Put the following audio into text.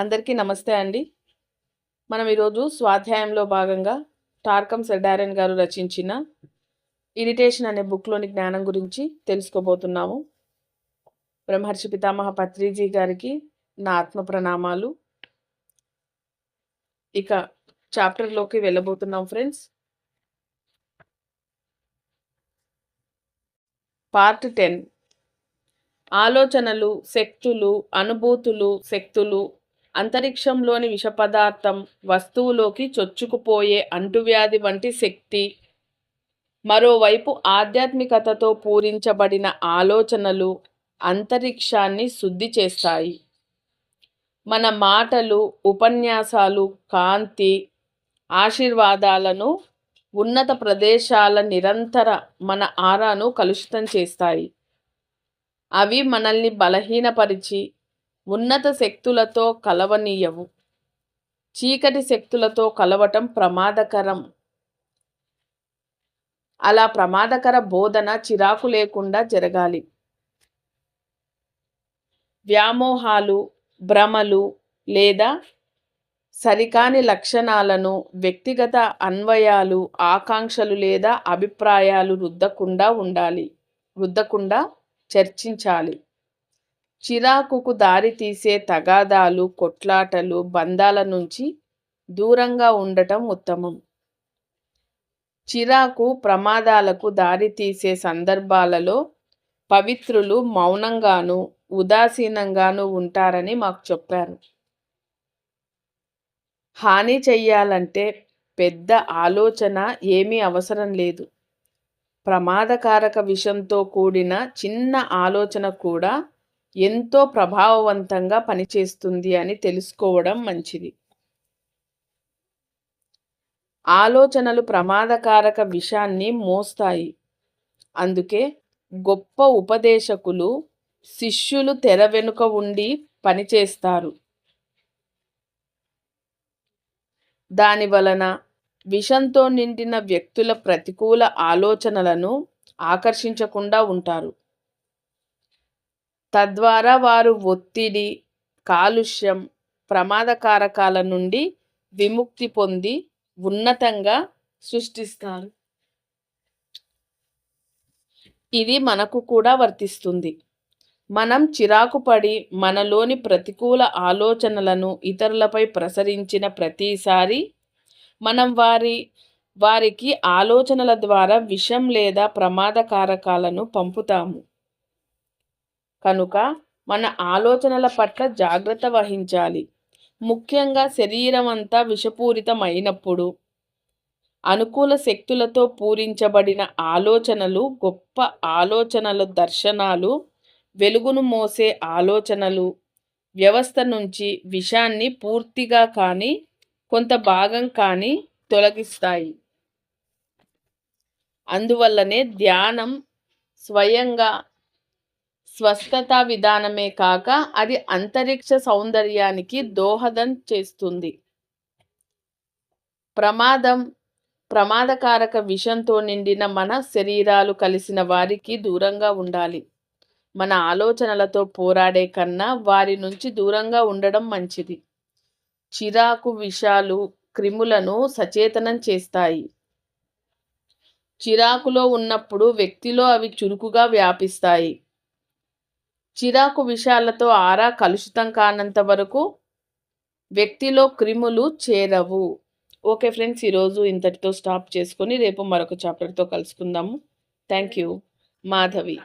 అందరికీ నమస్తే అండి. మనం ఈరోజు స్వాధ్యాయంలో భాగంగా టార్కం సెడారెన్ గారు రచించిన ఇరిటేషన్ అనే బుక్లోని జ్ఞానం గురించి తెలుసుకోబోతున్నాము. బ్రహ్మర్షి పితామహ పత్రిజీ గారికి నా ఆత్మ ప్రణామాలు. ఇక చాప్టర్లోకి వెళ్ళబోతున్నాం ఫ్రెండ్స్. Part ten. ఆలోచనలు శక్తులు అనుభూతులు శక్తులు అంతరిక్షంలోని విష పదార్థం వస్తువులోకి చొచ్చుకుపోయే అంటువ్యాధి వంటి శక్తి. మరోవైపు ఆధ్యాత్మికతతో పూరించబడిన ఆలోచనలు అంతరిక్షాన్ని శుద్ధి చేస్తాయి. మన మాటలు ఉపన్యాసాలు కాంతి ఆశీర్వాదాలను ఉన్నత ప్రదేశాల నిరంతర మన ఆరాను కలుషితం చేస్తాయి. అవి మనల్ని బలహీనపరిచి ఉన్నత శక్తులతో కలవనీయవు. చీకటి శక్తులతో కలవటం ప్రమాదకరం. అలా ప్రమాదకర బోధన చిరాకు లేకుండా జరగాలి. వ్యామోహాలు భ్రమలు లేదా సరికాని లక్షణాలను వ్యక్తిగత అన్వయాలు ఆకాంక్షలు లేదా అభిప్రాయాలు రుద్దకుండా ఉండాలి రుద్దకుండా చర్చించాలి. చిరాకుకు దారితీసే తగాదాలు కొట్లాటలు బంధాల నుంచి దూరంగా ఉండటం ఉత్తమం. చిరాకు ప్రమాదాలకు దారితీసే సందర్భాలలో పవిత్రులు మౌనంగాను ఉదాసీనంగాను ఉంటారని మాకు చెప్పారు. హాని చెయ్యాలంటే పెద్ద ఆలోచన ఏమీ అవసరం లేదు. ప్రమాదకారక విషంతో కూడిన చిన్న ఆలోచన కూడా ఎంతో ప్రభావవంతంగా పనిచేస్తుంది అని తెలుసుకోవడం మంచిది. ఆలోచనలు ప్రమాదకారక విషాన్ని మోస్తాయి. అందుకే గొప్ప ఉపదేశకులు శిష్యులు తెర వెనుక ఉండి పనిచేస్తారు. దాని వలన విషంతో నిండిన వ్యక్తుల ప్రతికూల ఆలోచనలను ఆకర్షించకుండా ఉంటారు. తద్వారా వారు ఒత్తిడి కాలుష్యం ప్రమాదకారకాల నుండి విముక్తి పొంది ఉన్నతంగా సృష్టిస్తారు. ఇది మనకు కూడా వర్తిస్తుంది. మనం చిరాకు పడి మనలోని ప్రతికూల ఆలోచనలను ఇతరులపై ప్రసరించిన ప్రతిసారి మనం వారి వారికి ఆలోచనల ద్వారా విషం లేదా ప్రమాదకారకాలను పంపుతాము. కనుక మన ఆలోచనల పట్ల జాగ్రత్త వహించాలి. ముఖ్యంగా శరీరం అంతా విషపూరితం అయినప్పుడు అనుకూల శక్తులతో పూరించబడిన ఆలోచనలు గొప్ప ఆలోచనల దర్శనాలు వెలుగును మోసే ఆలోచనలు వ్యవస్థ నుంచి విషాన్ని పూర్తిగా కానీ కొంత భాగం కానీ తొలగిస్తాయి. అందువల్లనే ధ్యానం స్వయంగా స్వస్థత విధానమే కాక అది అంతరిక్ష సౌందర్యానికి దోహదం చేస్తుంది. ప్రమాదం ప్రమాదకారక విషంతో నిండిన మన శరీరాలు కలిసిన వారికి దూరంగా ఉండాలి. మన ఆలోచనలతో పోరాడే కన్నా వారి నుంచి దూరంగా ఉండడం మంచిది. చిరాకు విషాలు క్రిములను సచేతనం చేస్తాయి. చిరాకులో ఉన్నప్పుడు వ్యక్తిలో అవి చురుకుగా వ్యాపిస్తాయి. చిరాకు విషయాలతో ఆరా కలుషితం కానంత వరకు వ్యక్తిలో క్రిములు చేరవు. ఓకే ఫ్రెండ్స్ ఈరోజు ఇంతటితో స్టాప్ చేసుకొని రేపు మరొక చాప్టర్తో కలుసుకుందాము. Thank you. మాధవి.